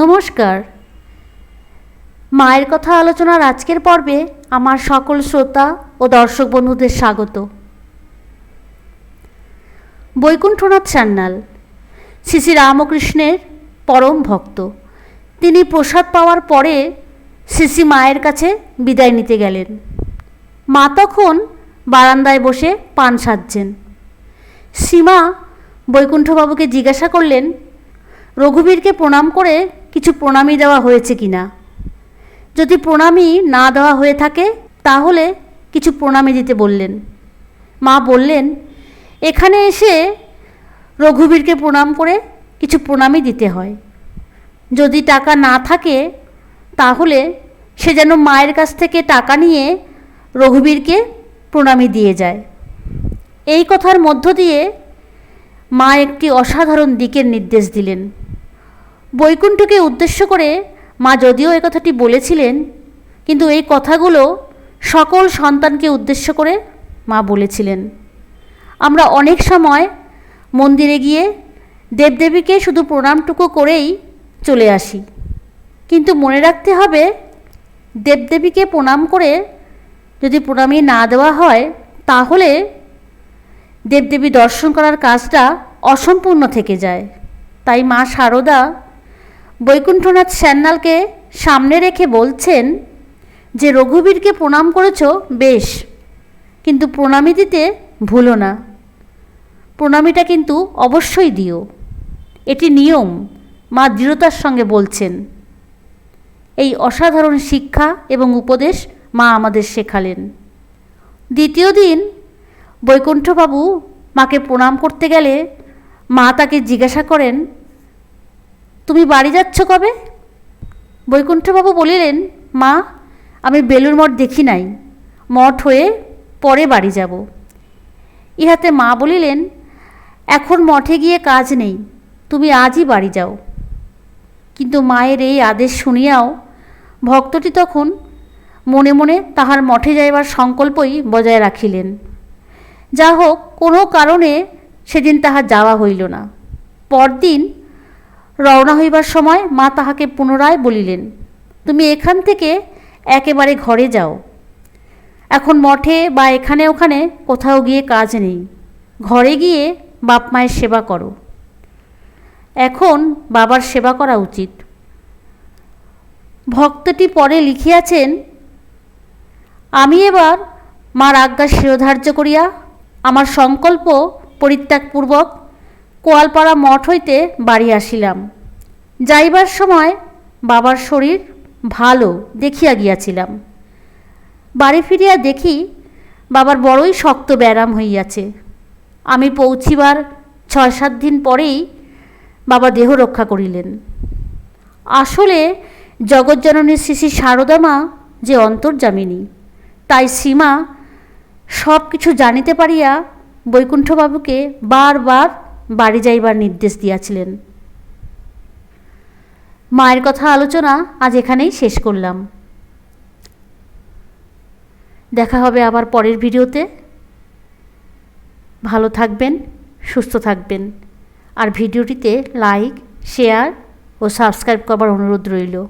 নমস্কার। মায়ের কথা আলোচনার আজকের পর্বে আমার সকল শ্রোতা ও দর্শক বন্ধুদের স্বাগত। বৈকুণ্ঠনাথ সান্যাল শ্রী শ্রী রামকৃষ্ণের পরম ভক্ত। তিনি প্রসাদ পাওয়ার পরে শ্রী মায়ের কাছে বিদায় নিতে গেলেন। মা তখন বারান্দায় বসে পান সাজছেন। সীমা বৈকুণ্ঠবাবুকে জিজ্ঞাসা করলেন, রঘুবীরকে প্রণাম করে কিছু প্রণামী দেওয়া হয়েছে কি না যদি প্রণামী না দেওয়া হয়ে থাকে, তাহলে কিছু প্রণামী দিতে বললেন। মা বললেন, এখানে এসে রঘুবীরকে প্রণাম করে কিছু প্রণামী দিতে হয়। যদি টাকা না থাকে, তাহলে সে যেন মায়ের কাছ থেকে টাকা নিয়ে রঘুবীরকে প্রণামী দিয়ে যায়। এই কথার মধ্য দিয়ে মা একটি অসাধারণ দিকের নির্দেশ দিলেন। বৈকুণ্ঠকে উদ্দেশ্য করে মা যদিও এ কথাটি বলেছিলেন, কিন্তু এই কথাগুলো সকল সন্তানকে উদ্দেশ্য করে মা বলেছিলেন। আমরা অনেক সময় মন্দিরে গিয়ে দেবদেবীকে শুধু প্রণামটুকু করেই চলে আসি, কিন্তু মনে রাখতে হবে দেবদেবীকে প্রণাম করে যদি প্রণামী না দেওয়া হয়, তাহলে দেবদেবী দর্শন করার কাজটা অসম্পূর্ণ থেকে যায়। তাই মা শারদা বৈকুণ্ঠনাথ স্যান্নালকে সামনে রেখে বলছেন যে, রঘুবীরকে প্রণাম করেছ, বেশ। কিন্তু প্রণামী দিতে ভুলো না। প্রণামীটা কিন্তু অবশ্যই দিও। এটি নিয়ম, মা দৃঢ়তার সঙ্গে বলছেন। এই অসাধারণ শিক্ষা এবং উপদেশ মা আমাদের শেখালেন। দ্বিতীয় দিন বৈকুণ্ঠবাবু মাকে প্রণাম করতে গেলে মা তাকে জিজ্ঞাসা করেন তুমি বাড়ি যাচ্ছ কবে? বৈকুণ্ঠবাবু বলিলেন, মা, আমি বেলুর মঠ দেখি নাই। মঠ হয়ে পরে বাড়ি যাব। ইহাতে মা বলিলেন, এখন মঠে গিয়ে কাজ নেই, তুমি আজই বাড়ি যাও। কিন্তু মায়ের এই আদেশ শুনিয়াও ভক্তটি তখন মনে মনে তাহার মঠে যাইবার সংকল্পই বজায় রাখিলেন। যা হোক কোনো কারণে সেদিন তাহার যাওয়া হইল না। পরদিন রওনা হইবার সময় মা তাহাকে পুনরায় বলিলেন, তুমি এখান থেকে একেবারে ঘরে যাও। এখন মঠে বা এখানে ওখানে কোথাও গিয়ে কাজ নেই। ঘরে গিয়ে বাপ মায়ের সেবা করো। এখন বাবার সেবা করা উচিত। ভক্তটি পরে লিখিয়াছেন, আমি এবার মার আজ্ঞা শিরোধার্য করিয়া আমার সংকল্প পরিত্যাগপূর্বক কোয়ালপাড়া মঠ হইতে বাড়ি আসিলাম। যাইবার সময় বাবার শরীর ভালো দেখিয়া গিয়াছিলাম। বাড়ি ফিরিয়া দেখি বাবার বড়ই শক্ত ব্যায়াম হইয়াছে। আমি পৌঁছিবার ছয় সাত দিন পরেই বাবা দেহ রক্ষা করিলেন। আসলে জগজ্জননী শ্রী শ্রী শারদা মা যে অন্তর্জামিনী তাই সীমা সব কিছু জানিতে পারিয়া বৈকুণ্ঠবাবুকে বারবার বাড়ি যাইবার নির্দেশ দিয়াছিলেন। মায়ের কথা আলোচনা আজ এখানেই শেষ করলাম। দেখা হবে আবার পরের ভিডিওতে। ভালো থাকবেন, সুস্থ থাকবেন। আর ভিডিওটিতে লাইক, শেয়ার ও সাবস্ক্রাইব করবার অনুরোধ রইল।